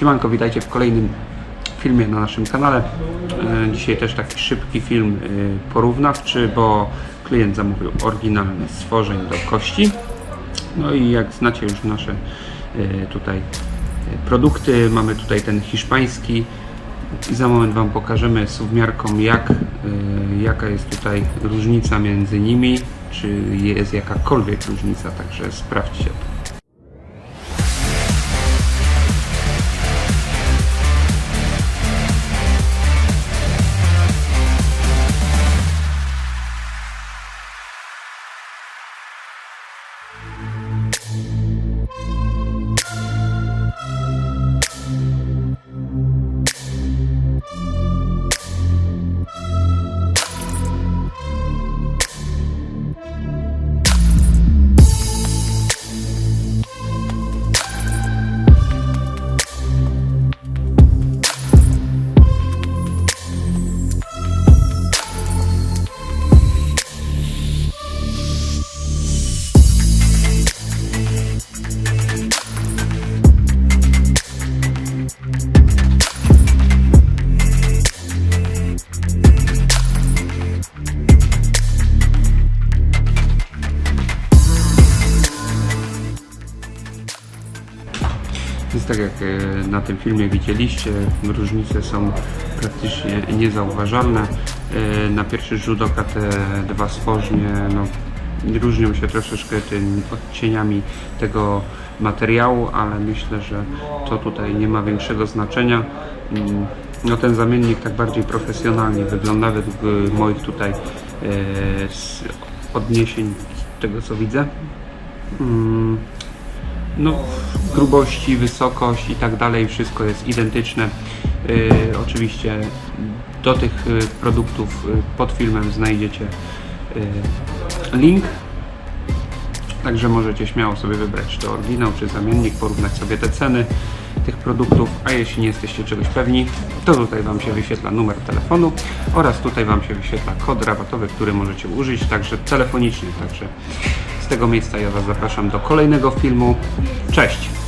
Siemanko, witajcie w kolejnym filmie na naszym kanale. E, Dzisiaj też taki szybki film e, porównawczy, bo klient zamówił oryginalne stworzeń do kości. No i jak znacie już nasze e, tutaj produkty, mamy tutaj ten hiszpański za moment Wam pokażemy suwmiarką jak, jaka jest tutaj różnica między nimi, czy jest jakakolwiek różnica, także sprawdźcie to. Więc tak jak e, na tym filmie widzieliście, różnice są praktycznie niezauważalne. E, Na pierwszy rzut oka te dwa stworznie no, różnią się troszeczkę tymi odcieniami tego materiału, ale myślę, że to tutaj nie ma większego znaczenia. Mm, No ten zamiennik tak bardziej profesjonalnie wygląda według e, moich tutaj odniesień tego co widzę. No, grubości, wysokość i tak dalej, wszystko jest identyczne. Yy, oczywiście do tych yy, produktów yy, pod filmem znajdziecie link. Także możecie śmiało sobie wybrać, czy to oryginał, czy zamiennik, porównać sobie te ceny tych produktów, a jeśli nie jesteście czegoś pewni, to tutaj Wam się wyświetla numer telefonu oraz tutaj Wam się wyświetla kod rabatowy, który możecie użyć także telefonicznie. Także tego miejsca ja Was zapraszam do kolejnego filmu. Cześć!